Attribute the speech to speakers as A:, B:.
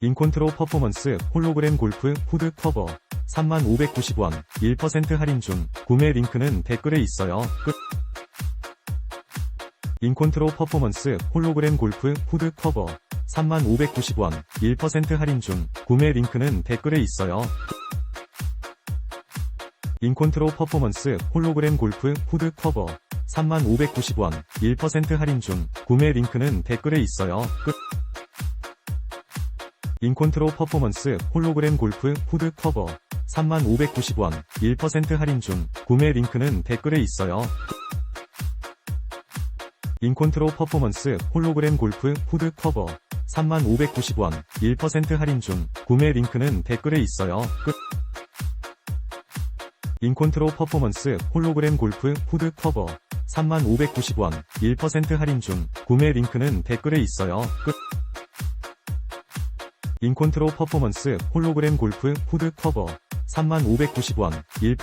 A: 인콘트로 퍼포먼스 홀로그램 골프 후드 커버 3590원 1% 할인 중 구매 링크는 댓글에 있어요. 끝. 인콘트로 퍼포먼스 홀로그램 골프 후드 커버 3590원 1% 할인 중 구매 링크는 댓글에 있어요. 인콘트로 퍼포먼스 홀로그램 골프 후드 커버 3590원 1% 할인 중 구매 링크는 댓글에 있어요. 끝. 인콘트로 퍼포먼스 홀로그램 골프 후드 커버 3590원 1% 할인 중 구매 링크는 댓글에 있어요. 인콘트로 퍼포먼스 홀로그램 골프 후드 커버 3590원 1% 할인 중 구매 링크는 댓글에 있어요. 끝. 인콘트로 퍼포먼스 홀로그램 골프 후드 커버 3590원 1% 할인 중 구매 링크는 댓글에 있어요. 끝. 인콘트로 퍼포먼스 홀로그램 골프 후드 커버. 3590원 1%